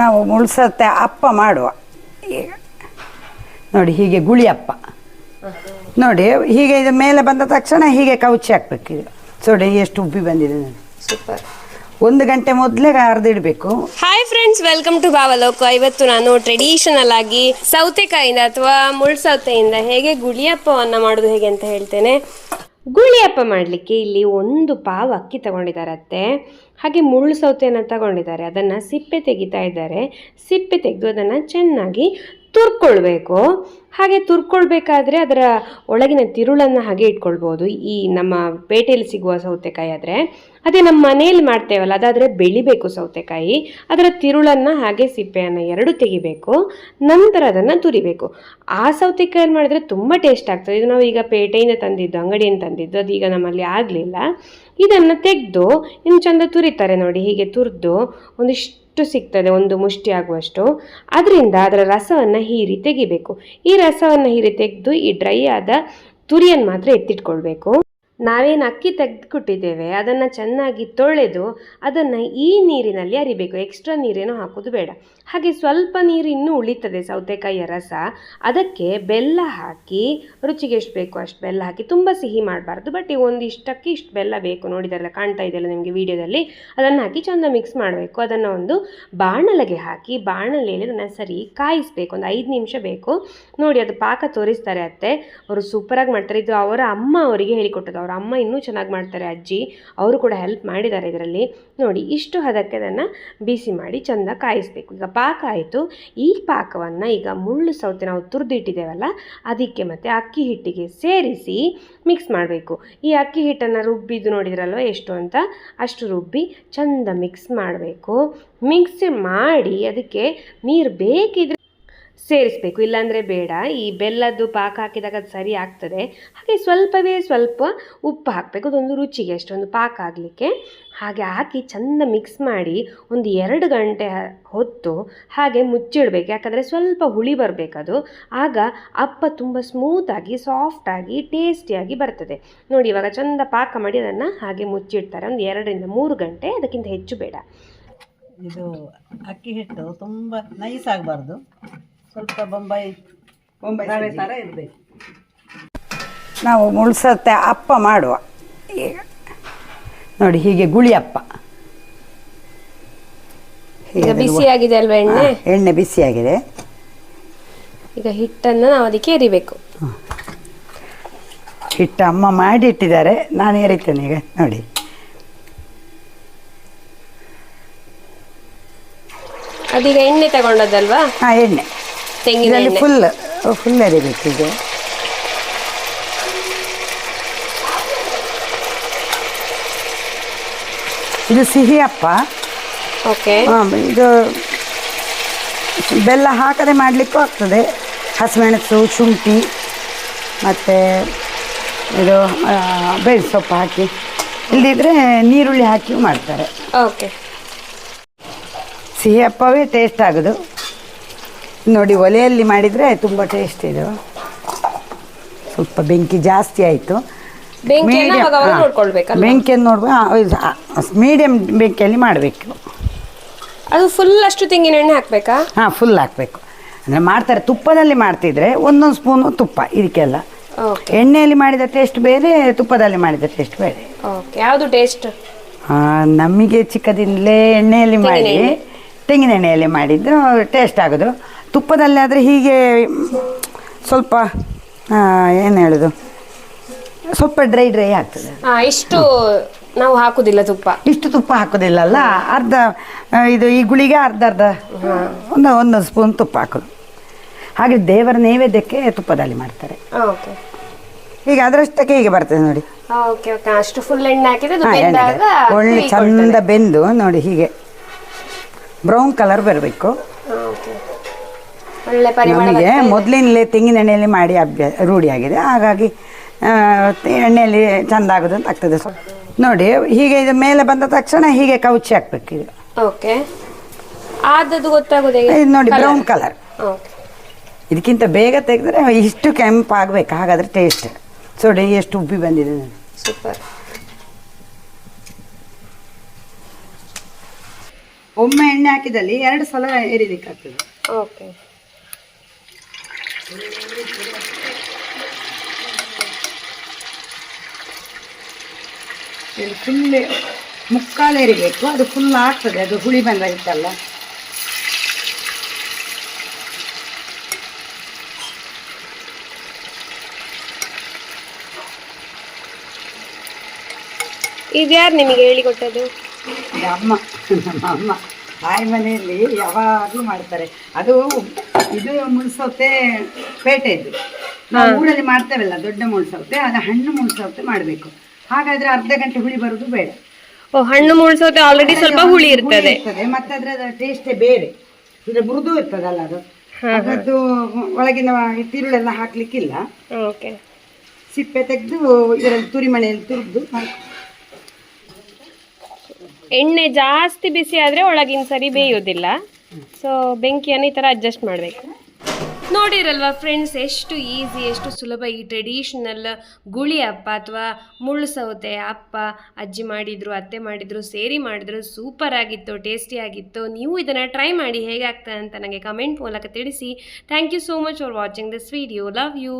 ನಾವು ಮುಳ್ಸತ್ತೆ ಅಪ್ಪ ಮಾಡುವ. ನೋಡಿ ಹೀಗೆ ಗುಳಿ ಅಪ್ಪ. ನೋಡಿ ಹೀಗೆ ಇದು ಮೇಲೆ ಬಂದ ತಕ್ಷಣ ಹೀಗೆ ಕೌಚಿ ಹಾಕ್ಬೇಕು ಇದು. ನೋಡಿ ಎಷ್ಟು ಉಬ್ಬಿ ಬಂದಿದೆ ನಾನು ಸೂಪರ್. ಒಂದು ಗಂಟೆ ಮೊದಲೇ ಅರ್ದಿಡಬೇಕು hi friends welcome to Bhavaloka ಇವತ್ತು ನಾನು ಟ್ರೆಡಿಷನಲ್ ಆಗಿ ಸೌತೆಕಾಯಿಂದ ಅಥವಾ ಮುಳ್ಸೌತೆಯಿಂದ ಹೇಗೆ ಗುಳಿಯಪ್ಪವನ್ನು ಮಾಡೋದು ಹೇಗೆ ಅಂತ ಹೇಳ್ತೇನೆ. ಗುಳಿಯಪ್ಪ ಮಾಡಲಿಕ್ಕೆ ಇಲ್ಲಿ ಒಂದು ಪಾವ್ ಅಕ್ಕಿ ತಗೊಂಡಿದ್ದಾರೆ ಅತ್ತೆ ಹಾಗೆ ಮುಳ್ಳು ಸೌತೆಯನ್ನು ತಗೊಂಡಿದ್ದಾರೆ. ಅದನ್ನು ಸಿಪ್ಪೆ ತೆಗಿತಾ ಇದ್ದಾರೆ. ಸಿಪ್ಪೆ ತೆಗೆದು ಅದನ್ನು ಚೆನ್ನಾಗಿ ತುರ್ಕೊಳ್ಬೇಕು. ಹಾಗೆ ತುರ್ಕೊಳ್ಬೇಕಾದ್ರೆ ಅದರ ಒಳಗಿನ ತಿರುಳನ್ನು ಹಾಗೆ ಇಟ್ಕೊಳ್ಬೋದು. ಈ ನಮ್ಮ ಪೇಟೆಯಲ್ಲಿ ಸಿಗುವ ಸೌತೆಕಾಯಿ ಆದರೆ, ಅದೇ ನಮ್ಮ ಮನೆಯಲ್ಲಿ ಮಾಡ್ತೇವಲ್ಲ, ಅದಾದರೆ ಬೆಳಿಬೇಕು ಸೌತೆಕಾಯಿ. ಅದರ ತಿರುಳನ್ನು ಹಾಗೆ ಸಿಪ್ಪೆಯನ್ನು ಎರಡು ತೆಗಿಬೇಕು, ನಂತರ ಅದನ್ನು ತುರಿಬೇಕು. ಆ ಸೌತೆಕಾಯಿ ಮಾಡಿದ್ರೆ ತುಂಬ ಟೇಸ್ಟ್ ಆಗ್ತದೆ. ಇದು ನಾವು ಈಗ ಪೇಟೆಯಿಂದ ತಂದಿದ್ದು, ಅಂಗಡಿಯಿಂದ ತಂದಿದ್ದು, ಅದು ಈಗ ನಮ್ಮಲ್ಲಿ ಆಗಲಿಲ್ಲ. ಇದನ್ನು ತೆಗೆದು ಇನ್ನು ಚಂದ ತುರಿತಾರೆ ನೋಡಿ, ಹೀಗೆ ತುರಿದು ಒಂದಿಷ್ಟು ಸಿಗ್ತದೆ, ಒಂದು ಮುಷ್ಟಿ ಆಗುವಷ್ಟು. ಅದರಿಂದ ಅದರ ರಸವನ್ನು ಹೀರಿ ತೆಗಿಬೇಕು. ಈ ರಸವನ್ನು ಹೀರಿ ತೆಗೆದು ಈ ಡ್ರೈ ಆದ ತುರಿಯನ್ನು ಮಾತ್ರ ಎತ್ತಿಟ್ಕೊಳ್ಬೇಕು. ನಾವೇನು ಅಕ್ಕಿ ತೆಗೆದುಕೊಟ್ಟಿದ್ದೇವೆ, ಅದನ್ನು ಚೆನ್ನಾಗಿ ತೊಳೆದು ಅದನ್ನು ಈ ನೀರಿನಲ್ಲಿ ಅರಿಬೇಕು. ಎಕ್ಸ್ಟ್ರಾ ನೀರೇನು ಹಾಕೋದು ಬೇಡ. ಹಾಗೆ ಸ್ವಲ್ಪ ನೀರು ಇನ್ನೂ ಉಳಿತದೆ ಸೌತೆಕಾಯಿಯ ರಸ. ಅದಕ್ಕೆ ಬೆಲ್ಲ ಹಾಕಿ, ರುಚಿಗೆ ಎಷ್ಟು ಬೇಕು ಅಷ್ಟು ಬೆಲ್ಲ ಹಾಕಿ, ತುಂಬ ಸಿಹಿ ಮಾಡಬಾರ್ದು. ಬಟ್ ಈ ಒಂದಿಷ್ಟಕ್ಕೆ ಇಷ್ಟು ಬೆಲ್ಲ ಬೇಕು. ನೋಡಿದಾರಲ್ಲ, ಕಾಣ್ತಾ ಇದೆಯಲ್ಲ ನಿಮಗೆ ವಿಡಿಯೋದಲ್ಲಿ? ಅದನ್ನು ಹಾಕಿ ಚೆಂದ ಮಿಕ್ಸ್ ಮಾಡಬೇಕು. ಅದನ್ನು ಒಂದು ಬಾಣಲೆಗೆ ಹಾಕಿ, ಬಾಣಲೆಯಲ್ಲಿ ಅದನ್ನು ಸರಿ ಕಾಯಿಸಬೇಕು. ಒಂದು ಐದು ನಿಮಿಷ ಬೇಕು. ನೋಡಿ, ಅದು ಪಾಕ ತೋರಿಸ್ತಾರೆ ಅತ್ತೆ. ಅವರು ಸೂಪರಾಗಿ ಮಾಡ್ತಾರೆ. ಇದು ಅವರ ಅಮ್ಮ ಅವರಿಗೆ ಹೇಳಿಕೊಟ್ಟದ್ದು. ಅವರ ಅಮ್ಮ ಇನ್ನೂ ಚೆನ್ನಾಗಿ ಮಾಡ್ತಾರೆ ಅಜ್ಜಿ. ಅವರು ಕೂಡ ಹೆಲ್ಪ್ ಮಾಡಿದ್ದಾರೆ ಇದರಲ್ಲಿ. ನೋಡಿ, ಇಷ್ಟು ಹದಕ್ಕೆ ಅದನ್ನು ಬಿಸಿ ಮಾಡಿ ಚೆಂದ ಕಾಯಿಸಬೇಕು. ಈಗ ಪಾಕ ಆಯಿತು. ಈ ಪಾಕವನ್ನು ಈಗ ಮುಳ್ಳು ಸೌತೆ ನಾವು ತುರಿದಿಟ್ಟಿದ್ದೇವಲ್ಲ, ಅದಕ್ಕೆ ಮತ್ತು ಅಕ್ಕಿ ಹಿಟ್ಟಿಗೆ ಸೇರಿಸಿ ಮಿಕ್ಸ್ ಮಾಡಬೇಕು. ಈ ಅಕ್ಕಿ ಹಿಟ್ಟನ್ನು ರುಬ್ಬಿದ್ದು ನೋಡಿದ್ರಲ್ವ ಎಷ್ಟು ಅಂತ? ಅಷ್ಟು ರುಬ್ಬಿ ಚೆಂದ ಮಿಕ್ಸ್ ಮಾಡಬೇಕು. ಮಿಕ್ಸ್ ಮಾಡಿ ಅದಕ್ಕೆ ನೀರು ಬೇಕಿದ್ರೆ ಸೇರಿಸಬೇಕು, ಇಲ್ಲಾಂದರೆ ಬೇಡ. ಈ ಬೆಲ್ಲದ್ದು ಪಾಕ ಹಾಕಿದಾಗ ಅದು ಸರಿ ಆಗ್ತದೆ. ಹಾಗೆ ಸ್ವಲ್ಪವೇ ಸ್ವಲ್ಪ ಉಪ್ಪು ಹಾಕಬೇಕು, ಅದೊಂದು ರುಚಿಗೆ ಅಷ್ಟೊಂದು ಪಾಕ ಆಗಲಿಕ್ಕೆ. ಹಾಗೆ ಹಾಕಿ ಚೆಂದ ಮಿಕ್ಸ್ ಮಾಡಿ ಒಂದು ಎರಡು ಗಂಟೆ ಹೊತ್ತು ಹಾಗೆ ಮುಚ್ಚಿಡಬೇಕು. ಯಾಕಂದರೆ ಸ್ವಲ್ಪ ಹುಳಿ ಬರಬೇಕದು. ಆಗ ಅಪ್ಪ ತುಂಬ ಸ್ಮೂತಾಗಿ ಸಾಫ್ಟಾಗಿ ಟೇಸ್ಟಿಯಾಗಿ ಬರ್ತದೆ. ನೋಡಿ, ಇವಾಗ ಚೆಂದ ಪಾಕ ಮಾಡಿ ಅದನ್ನು ಹಾಗೆ ಮುಚ್ಚಿಡ್ತಾರೆ. ಒಂದು ಎರಡರಿಂದ ಮೂರು ಗಂಟೆ, ಅದಕ್ಕಿಂತ ಹೆಚ್ಚು ಬೇಡ. ಇದು ಅಕ್ಕಿ ಹಿಟ್ಟು ತುಂಬ ನೈಸ್ ಆಗಬಾರ್ದು. ಸ್ವಲ್ಪ ಬೊಂಬೈ ಬೊಂಬೈ. ಥರ ಇರಬೇಕು. ನಾವು ಮುಳ್ಸತ್ತೆ ಅಪ್ಪ ಮಾಡುವ. ಈಗ ನೋಡಿ ಹೀಗೆ ಗುಳಿ ಅಪ್ಪ. ಈಗ ಬಿಸಿಯಾಗಿದೆ ಅಲ್ವಾ ಎಣ್ಣೆ? ಎಣ್ಣೆ ಬಿಸಿಯಾಗಿದೆ ಈಗ ಹಿಟ್ಟನ್ನು ನಾವು ಅದಕ್ಕೆ ಎರಿಬೇಕು. ಹಿಟ್ಟು ಅಮ್ಮ ಮಾಡಿ ಇಟ್ಟಿದ್ದಾರೆ ನಾನು ಎರಿತೇನೆ ಈಗ ನೋಡಿ. ಅದೀಗ ಎಣ್ಣೆ ತಗೊಂಡದಲ್ವಾ ಹಾಂ ಎಣ್ಣೆ. ತೆಂಗಿನ ಇದರಲ್ಲಿ ಫುಲ್ ಫುಲ್ ಎರಿಬೇಕು ಇದು. ಇದು ಸಿಹಿ ಅಪ್ಪ ಓಕೆ ಇದು ಬೆಲ್ಲ ಹಾಕದೆ ಮಾಡಲಿಕ್ಕೂ ಆಗ್ತದೆ. ಹಸಿಮೆಣಸು ಶುಂಠಿ ಮತ್ತು ಇದು ಬೇಳೆ ಸೊಪ್ಪು ಹಾಕಿ. ಇಲ್ಲದಿದ್ದರೆ ನೀರುಳ್ಳಿ ಹಾಕಿ ಮಾಡ್ತಾರೆ. ಓಕೆ ಸಿಹಿ ಅಪ್ಪವೇ ಟೇಸ್ಟ್ ಆಗೋದು. ನೋಡಿ ಒಲೆಯಲ್ಲಿ ಮಾಡಿದರೆ ತುಂಬ ಟೇಸ್ಟ್ ಇದು. ಸ್ವಲ್ಪ ಬೆಂಕಿ ಜಾಸ್ತಿ ಆಯಿತು. ಬೆಂಕಿಯನ್ನು ನೋಡ್ಬೇಕು ಮೀಡಿಯಂ ಬೆಂಕಿಯಲ್ಲಿ ಮಾಡಬೇಕು. ಅದು ಫುಲ್ ಅಷ್ಟು ತೆಂಗಿನ ಎಣ್ಣೆ ಹಾಕಬೇಕಾ? ಹಾಂ ಫುಲ್ ಹಾಕಬೇಕು. ಅಂದರೆ ಮಾಡ್ತಾರೆ ತುಪ್ಪದಲ್ಲಿ ಮಾಡ್ತಿದ್ರೆ ಒಂದೊಂದು ಸ್ಪೂನು ತುಪ್ಪ ಇದಕ್ಕೆಲ್ಲ. ಎಣ್ಣೆಯಲ್ಲಿ ಮಾಡಿದ ಟೇಸ್ಟ್ ಬೇರೆ ತುಪ್ಪದಲ್ಲಿ ಮಾಡಿದ ಟೇಸ್ಟ್ ಬೇರೆ. ಯಾವುದು ಟೇಸ್ಟ್ ಹಾಂ ನಮಗೆ ಚಿಕ್ಕದಿಂದಲೇ ಎಣ್ಣೆಯಲ್ಲಿ ಮಾಡಿ. ತೆಂಗಿನ ಎಣ್ಣೆಯಲ್ಲಿ ಮಾಡಿದ್ದು ಟೇಸ್ಟ್ ಆಗೋದು. ತುಪ್ಪದಲ್ಲಿ ಆದರೆ ಹೀಗೆ ಸ್ವಲ್ಪ ಏನು ಹೇಳೋದು? ಸ್ವಲ್ಪ ಡ್ರೈ ಡ್ರೈ ಆಗ್ತದೆ. ಇಷ್ಟು ನಾವು ಹಾಕುದಿಲ್ಲ ತುಪ್ಪ. ಇಷ್ಟು ತುಪ್ಪ ಹಾಕೋದಿಲ್ಲ ಅಲ್ಲ ಅರ್ಧ ಇದು ಈ ಗುಳಿಗೆ ಅರ್ಧ ಅರ್ಧ ಒಂದು ಒಂದು ಸ್ಪೂನ್ ತುಪ್ಪ ಹಾಕೋದು. ಹಾಗೆ ದೇವರ ನೈವೇದ್ಯಕ್ಕೆ ತುಪ್ಪದಲ್ಲಿ ಮಾಡ್ತಾರೆ. ಓಕೆ ಈಗ ಅದರಷ್ಟಕ್ಕೆ ಹೀಗೆ ಬರ್ತದೆ ನೋಡಿ. ಓಕೆ ಓಕೆ ಅಷ್ಟು ಫುಲ್ ಎಣ್ಣೆ ಹಾಕಿದ್ರೆ. ಒಳ್ಳೆ ಚಂದ ಬೆಂದು ನೋಡಿ ಹೀಗೆ. ಬ್ರೌನ್ ಕಲರ್ ಬರಬೇಕು. ಪರಿಮಳ ನಮಗೆ. ಮೊದಲಿನಲ್ಲೇ ತೆಂಗಿನ ಎಣ್ಣೆಯಲ್ಲಿ ಮಾಡಿ ಅಭ್ಯಾಸ ರೂಢಿಯಾಗಿದೆ ಹಾಗಾಗಿ ಎಣ್ಣೆಯಲ್ಲಿ ಚೆಂದ ಆಗೋದು ಅಂತ ಆಗ್ತದೆ. ನೋಡಿ ಹೀಗೆ ಇದು ಮೇಲೆ ಬಂದ ತಕ್ಷಣ ಹೀಗೆ ಕೌಚಿ ಹಾಕ್ಬೇಕು ಇದು ಓಕೆ ಆದದ್ದು ಗೊತ್ತಾಗೋದು ಇದು ನೋಡಿ ಬ್ರೌನ್ ಕಲರ್ ಓಕೆ ಇದಕ್ಕಿಂತ ಬೇಗ ತೆಗೆದ್ರೆ ಇಷ್ಟು ಕೆಂಪು ಆಗ್ಬೇಕು ಹಾಗಾದ್ರೆ ಟೇಸ್ಟ್ ಸೋಡಿ ಎಷ್ಟು ಉಬ್ಬಿ ಬಂದಿದೆ ನಾನು ಸೂಪರ್ ಒಮ್ಮೆ ಎಣ್ಣೆ ಹಾಕಿದಲ್ಲಿ ಎರಡು ಸಲ ಎರಿಲಿಕ್ಕಾಗ್ತದೆ ಓಕೆ ಇದು ಫುಲ್ ಮುಕ್ಕಾಲು ಎರಿಬೇಕು ಅದು ಫುಲ್ ಆಗ್ತದೆ. ಅದು ಹುಳಿ ಬಂದಾಗಿತ್ತಲ್ಲ ಇದ್ಯಾರು ನಿಮಗೆ ಹೇಳಿಕೊಟ್ಟದು ಅಮ್ಮ ನಮ್ಮ ಅಮ್ಮ. ತಾಯಿ ಮನೆಯಲ್ಲಿ ಯಾವಾಗಲೂ ಮಾಡ್ತಾರೆ. ಅದು ಇದು ಮುಳ್ಸೌತೆ ಪೇಟೆದ್ದು ನಾವು ಊರಲ್ಲಿ ಮಾಡ್ತೇವಲ್ಲ ದೊಡ್ಡ ಮುಳ್ಸೌತೆ ಅದು ಹಣ್ಣು ಮುಳ್ಸೌತೆ ಮಾಡಬೇಕು. ಹಾಗಾದ್ರೆ ಅರ್ಧ ಗಂಟೆ ಹುಳಿ ಬರುದು ಬೇಡ. ಓ ಹಣ್ಣು ಮುಳ್ಸೌತೆ ಆಲ್ರೆಡಿ ಸ್ವಲ್ಪ ಹುಳಿ ಇರ್ತದೆ. ಇರ್ತದೆ ಮತ್ತೆ ಅದರ ಟೇಸ್ಟೇ ಬೇರೆ. ಅಂದ್ರೆ ಮೃದು ಇರ್ತದಲ್ಲ ಅದು. ಅದ್ರದ್ದು ಒಳಗಿನ ತಿರುಳೆಲ್ಲ ಹಾಕ್ಲಿಕ್ಕಿಲ್ಲ. ಸಿಪ್ಪೆ ತೆಗೆದು ಇದರಲ್ಲಿ ತುರಿಮಣೆಯಲ್ಲಿ ತುರಿದು ಎಣ್ಣೆ ಜಾಸ್ತಿ ಬಿಸಿ ಆದ್ರೆ ಒಳಗಿನ ಸರಿ ಬೇಯೋದಿಲ್ಲ. ಸೊ ಬೆಂಕಿಯನ್ನು ಈ ಥರ ಅಡ್ಜಸ್ಟ್ ಮಾಡಬೇಕು. ನೋಡಿರಲ್ವಾ ಫ್ರೆಂಡ್ಸ್ ಎಷ್ಟು ಈಸಿ ಎಷ್ಟು ಸುಲಭ ಈ ಟ್ರೆಡಿಷನಲ್ ಗುಳಿ ಹಬ್ಬ ಅಥವಾ ಮುಳ್ಳು ಸೌತೆ ಅಪ್ಪ ಅಜ್ಜಿ ಮಾಡಿದ್ರು, ಅತ್ತೆ ಮಾಡಿದ್ರು, ಸೇರಿ ಮಾಡಿದ್ರು ಸೂಪರ್ ಆಗಿತ್ತು ಟೇಸ್ಟಿ ಆಗಿತ್ತು. ನೀವು ಇದನ್ನು ಟ್ರೈ ಮಾಡಿ ಹೇಗಾಗ್ತದೆ ಅಂತ ನನಗೆ ಕಮೆಂಟ್ ಮೂಲಕ ತಿಳಿಸಿ. Thank you so much for watching this video love you